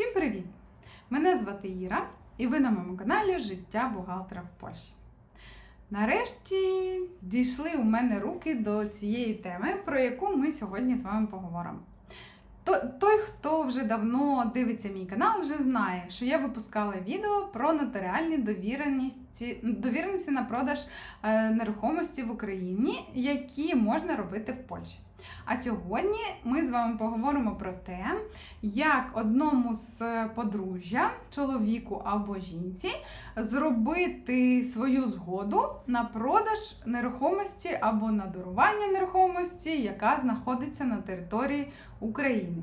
Всім привіт! Мене звати Іра, і ви на моєму каналі Життя бухгалтера в Польщі. Нарешті дійшли у мене руки до цієї теми, про яку ми сьогодні з вами поговоримо. Той, хто вже давно дивиться мій канал, вже знає, що я випускала відео про нотаріальні довіреності, довіреності на продаж е, нерухомості в Україні, які можна робити в Польщі. А сьогодні ми з вами поговоримо про те, як одному з подружжя, чоловіку або жінці, зробити свою згоду на продаж нерухомості або на дарування нерухомості, яка знаходиться на території України.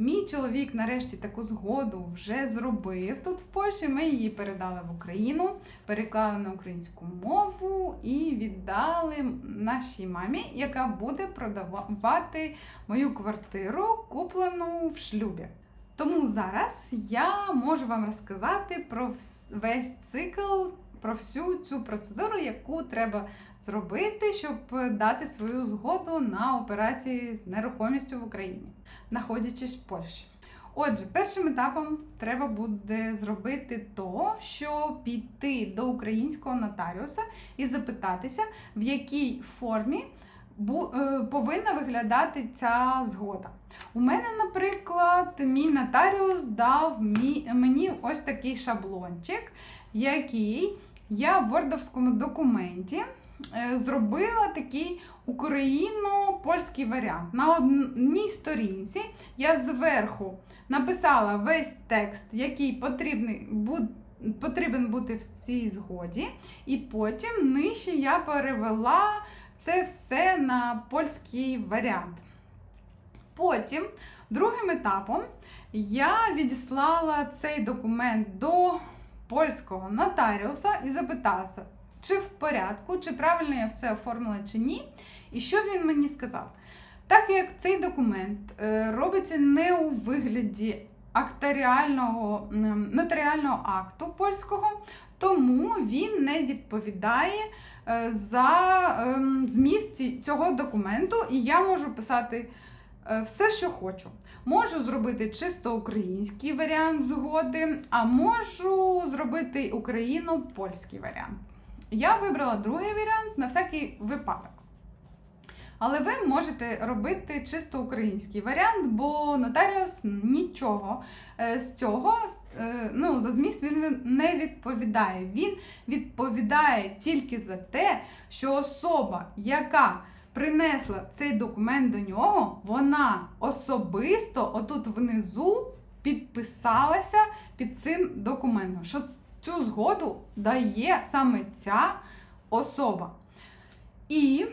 Мій чоловік нарешті таку згоду вже зробив тут в Польщі. Ми її передали в Україну, переклали на українську мову і віддали нашій мамі, яка буде продавати мою квартиру, куплену в шлюбі. Тому зараз я можу вам розказати про весь цикл, про всю цю процедуру, яку треба зробити, щоб дати свою згоду на операції з нерухомістю в Україні, знаходячись в Польщі. Отже, першим етапом треба буде зробити то, що піти до українського нотаріуса і запитатися, в якій формі е, повинна виглядати ця згода. У мене, наприклад, мій нотаріус дав мені ось такий шаблончик, який я в вордовському документі е, зробила такий україно-польський варіант. На одній сторінці я зверху написала весь текст, який потрібний бу- потрібен бути в цій згоді, і потім нижче я перевела це все на польський варіант. Потім, другим етапом, я відіслала цей документ до польського нотаріуса і запиталася, чи в порядку, чи правильно я все оформила чи ні. І що він мені сказав? Так як цей документ е, робиться не у вигляді акторіального, нотаріального акту польського, тому він не відповідає е, за ем, зміст цього документу, і я можу писати все, що хочу. Можу зробити чисто український варіант згоди, а можу зробити україно-польський варіант. Я вибрала другий варіант на всякий випадок. Але ви можете робити чисто український варіант, бо нотаріус нічого е, з цього е, ну, за зміст він не відповідає. Він відповідає тільки за те, що особа, яка принесла цей документ до нього, вона особисто отут внизу підписалася під цим документом, що цю згоду дає саме ця особа. І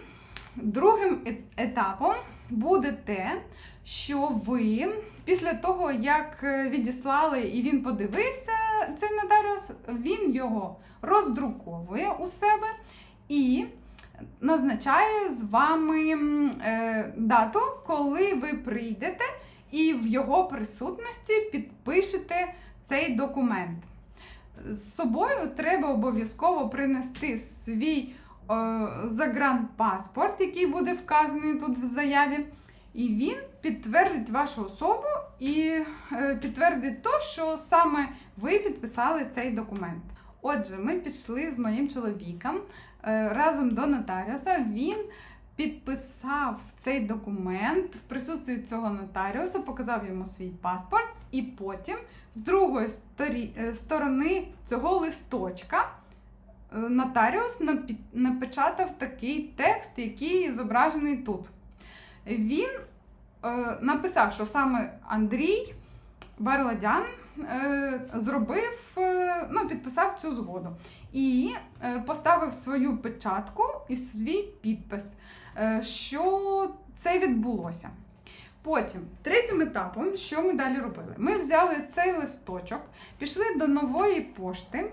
другим е- етапом буде те, що ви після того, як е, відіслали і він подивився цей нотаріус, він його роздруковує у себе і назначає з вами е, дату, коли ви прийдете і в його присутності підпишете цей документ. З собою треба обов'язково принести свій е, загранпаспорт, який буде вказаний тут в заяві. І він підтвердить вашу особу і е, підтвердить то, що саме ви підписали цей документ. Отже, ми пішли з моїм чоловіком разом до нотаріуса. Він підписав цей документ в присутстві цього нотаріуса, показав йому свій паспорт, і потім з другої сторі- е, сторони цього листочка е, нотаріус напечатав такий текст, який зображений тут. Він е, написав, що саме Андрій Барладян е, зробив, е, ну, підписав цю згоду і е, поставив свою печатку і свій підпис, е, що це відбулося. Потім, третім етапом, що ми далі робили? Ми взяли цей листочок, пішли до нової пошти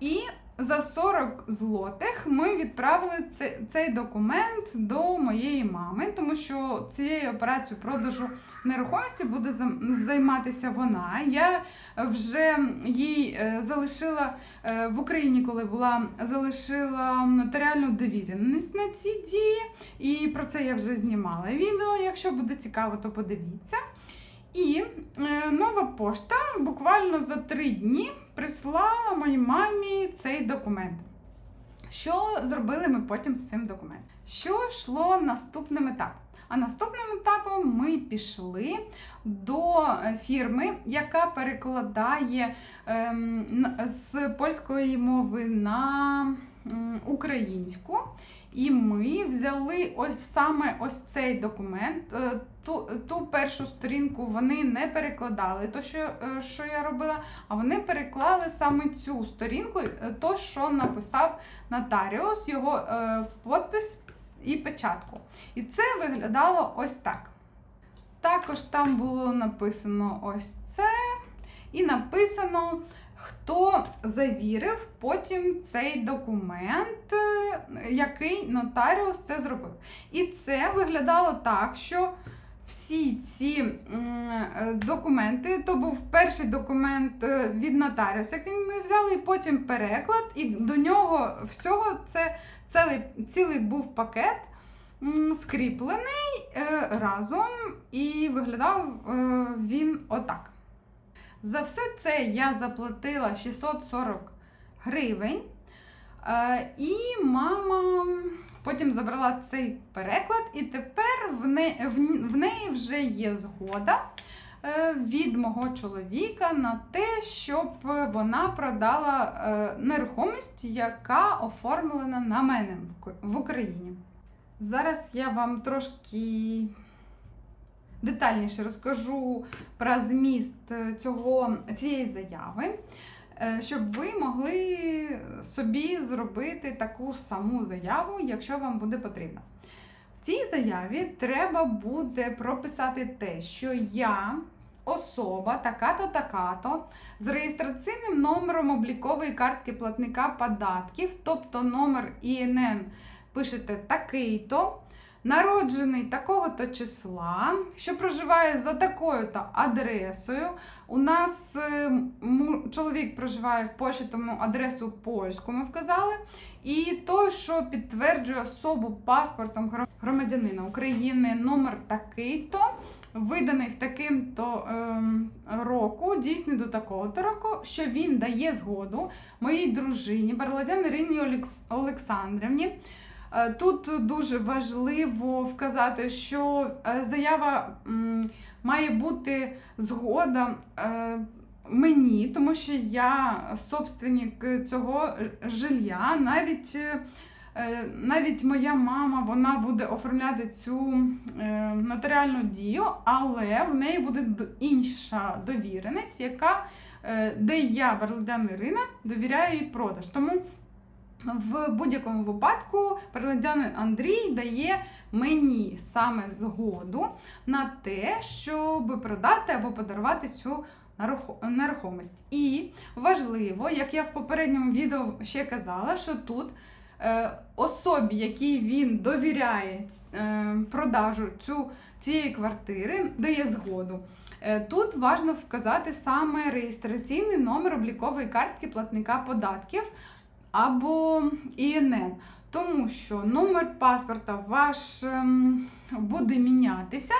і за 40 злотих ми відправили цей документ до моєї мами, тому що цією операцією продажу нерухомості буде займатися вона. Я вже їй е, залишила е, в Україні, коли була, залишила нотаріальну довіреність на ці дії. І про це я вже знімала відео. Якщо буде цікаво, то подивіться. І е, нова пошта буквально за три дні прислала моїй мамі цей документ. Що зробили ми потім з цим документом? Що йшло наступним етапом? А наступним етапом ми пішли до е, фірми, яка перекладає ем, з польської мови на українську. І ми взяли ось саме ось цей документ. Е, Ту, ту першу сторінку вони не перекладали, то, що, е, що я робила, а вони переклали саме цю сторінку, е, то, що написав нотаріус, його подпис і печатку. І це виглядало ось так. Також там було написано ось це, і написано, хто завірив потім цей документ, е, який нотаріус це зробив. І це виглядало так, що всі ці е, документи, то був перший документ е, від нотаріуса, який ми взяли, і потім переклад, і до нього всього це цілий, цілий був пакет скріплений разом, і виглядав він отак. За все це я заплатила 640 гривень. Е, і мама потім забрала цей переклад, і тепер в, не, в, неї вже є згода е, від мого чоловіка на те, щоб вона продала е, нерухомість, яка оформлена на мене в Україні. Зараз я вам трошки детальніше розкажу про зміст е, цього, цієї заяви, е, щоб ви могли собі зробити таку саму заяву, якщо вам буде потрібно. В цій заяві треба буде прописати те, що я. Особа така-то, така-то з реєстраційним номером облікової картки платника податків, тобто номер ІНН пишете такий-то, народжений такого-то числа, що проживає за такою-то адресою. У нас е, чоловік проживає в Польщі, тому адресу польську ми вказали. І той, що підтверджує особу паспортом громадянина України, номер такий-то. Виданий в таким-то ем, року, дійсний до такого-то року, що він дає згоду моїй дружині, Барладян Ірині Олекс- Олександрівні, Тут дуже важливо вказати, що е, заява має бути згода е, мені, тому що я собственник цього жилья. Навіть, е, е, навіть моя мама вона буде оформляти цю е, нотаріальну дію, але в неї буде інша довіреність, яка, е, де я, Барлодян Ірина, довіряю їй продаж. Тому в будь-якому випадку переладянин Андрій дає мені саме згоду на те, щоб продати або подарувати цю нерухо- нерухомість. І важливо, як я в попередньому відео ще казала, що тут е, особі, якій він довіряє е, продажу цю, цієї квартири, дає згоду. Е, Тут важливо вказати саме реєстраційний номер облікової картки платника податків або ІНН. Тому що номер паспорта ваш ем, буде мінятися,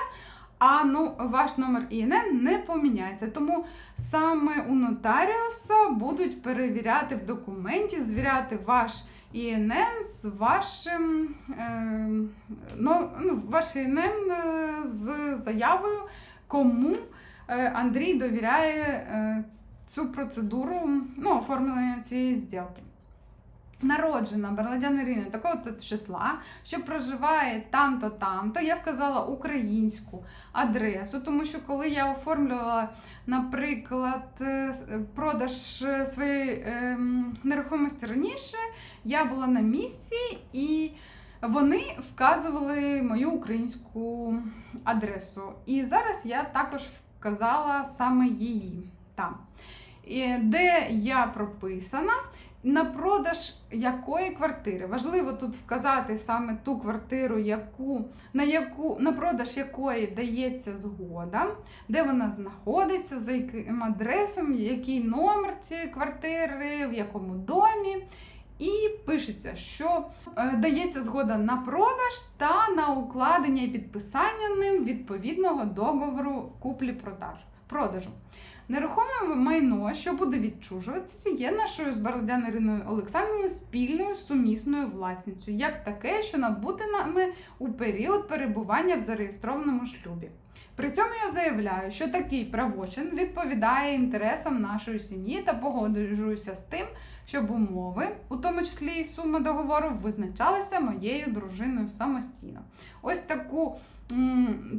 а ну, ваш номер ІНН не поміняється. Тому саме у нотаріуса будуть перевіряти в документі, звіряти ваш ІНН з вашим ем, ну, ну, ваш ІНН е, з заявою, кому е, Андрій довіряє е, цю процедуру ну, оформлення цієї зділки. Народжена Барладян Ірина такого-то числа, що проживає там-то, там-то. Я вказала українську адресу, тому що коли я оформлювала, наприклад, е, продаж е, своєї ем, нерухомості раніше, я була на місці і вони вказували мою українську адресу. І зараз я також вказала саме її там. Де я прописана, на продаж якої квартири. Важливо тут вказати саме ту квартиру, яку, на, яку, на продаж якої дається згода, де вона знаходиться, за яким адресом, який номер цієї квартири, в якому домі. І пишеться, що е, дається згода на продаж та на укладення і підписання ним відповідного договору куплі-продажу. продажу. Нерухоме майно, що буде відчужуватися, є нашою з Бородян Іриною спільною сумісною власністю, як таке, що набуте нами у період перебування в зареєстрованому шлюбі. При цьому я заявляю, що такий правочин відповідає інтересам нашої сім'ї та погоджуюся з тим, щоб умови, у тому числі і сума договору, визначалися моєю дружиною самостійно. Ось таку.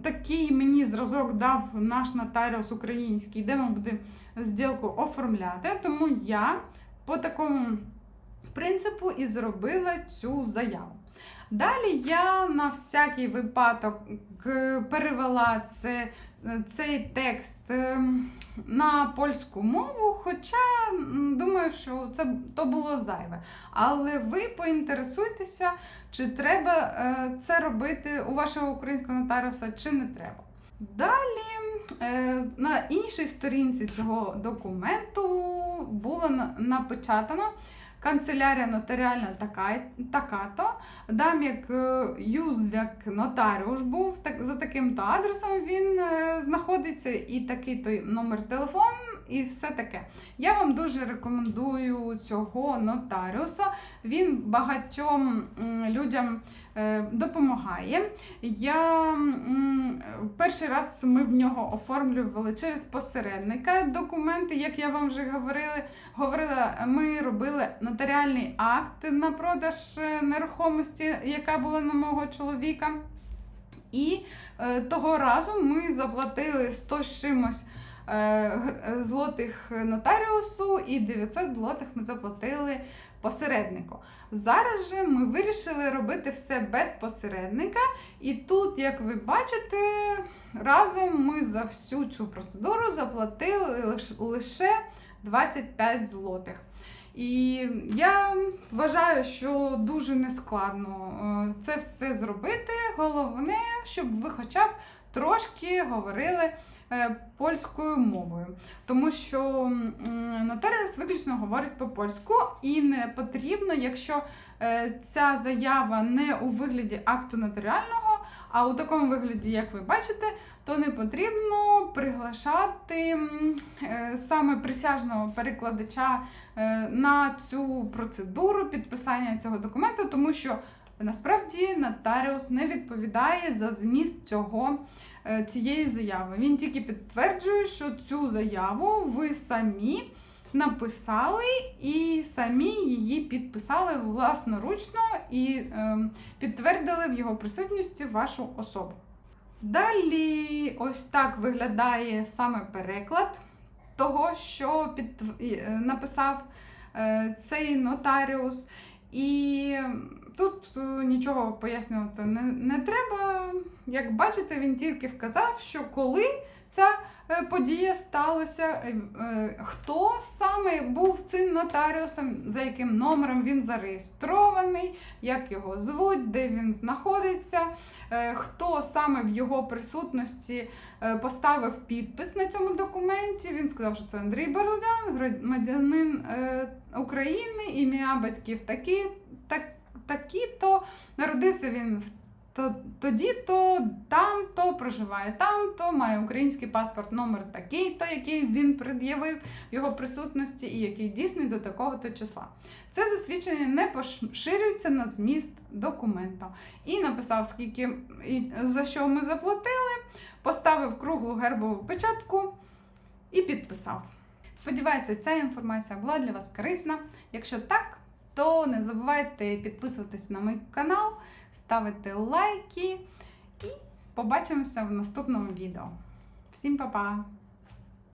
Такий мені зразок дав наш нотаріус український, де ми будемо зділку оформляти. Тому я по такому принципу і зробила цю заяву. Далі я на всякий випадок перевела це, цей текст е, на польську мову, хоча думаю, що це то було зайве. Але ви поінтересуйтеся, чи треба е, це робити у вашого українського нотаріуса, чи не треба. Далі е, на іншій сторінці цього документу було на- напечатано канцелярія нотаріальна така, така-то. Дам як е, юзвяк нотаріуш був так, за таким-то адресом він е, знаходиться, і такий-то номер телефону, і все таке. Я вам дуже рекомендую цього нотаріуса. Він багатьом людям е, допомагає. Я перший раз ми в нього оформлювали через посередника документи, як я вам вже говорила. говорила, ми робили нотаріальний акт на продаж е, нерухомості, яка була на мого чоловіка. І е, того разу ми заплатили 100 з чимось злотих нотаріусу, і 900 злотих ми заплатили посереднику. Зараз же ми вирішили робити все без посередника, і тут, як ви бачите, разом ми за всю цю процедуру заплатили лише 25 злотих. І я вважаю, що дуже нескладно е, це все зробити. Головне, щоб ви хоча б трошки говорили е, польською мовою, тому що нотаріус виключно говорить по-польську, і не потрібно, якщо е, ця заява не у вигляді акту нотаріального, а у такому вигляді, як ви бачите, то не потрібно приглашати е, саме присяжного перекладача е, на цю процедуру підписання цього документу, тому що насправді нотаріус не відповідає за зміст цього. е, Цієї заяви. Він тільки підтверджує, що цю заяву ви самі написали і самі її підписали власноручно і ем, підтвердили в його присутності вашу особу. Далі ось так виглядає саме переклад того, що під, е, написав е, цей нотаріус. І тут е, нічого пояснювати не, не треба. Як бачите, він тільки вказав, що коли ця е, подія сталося, е, хто саме був цим нотаріусом, за яким номером він зареєстрований, як його звуть, де він знаходиться, хто саме в його присутності поставив підпис на цьому документі. Він сказав, що це Андрій Бородян, громадянин України, ім'я батьків такі, так, такі-то. Народився він в то, тоді-то, там-то, проживає там-то, має український паспорт, номер такий-то, який він пред'явив в його присутності, і який дійсний до такого-то числа. Це засвідчення не поширюється на зміст документа. І написав, скільки і за що ми заплатили, поставив круглу гербову печатку і підписав. Сподіваюся, ця інформація була для вас корисна. Якщо так, то не забувайте підписуватись на мій канал, ставити лайки і побачимося в наступному відео. Всім па-па!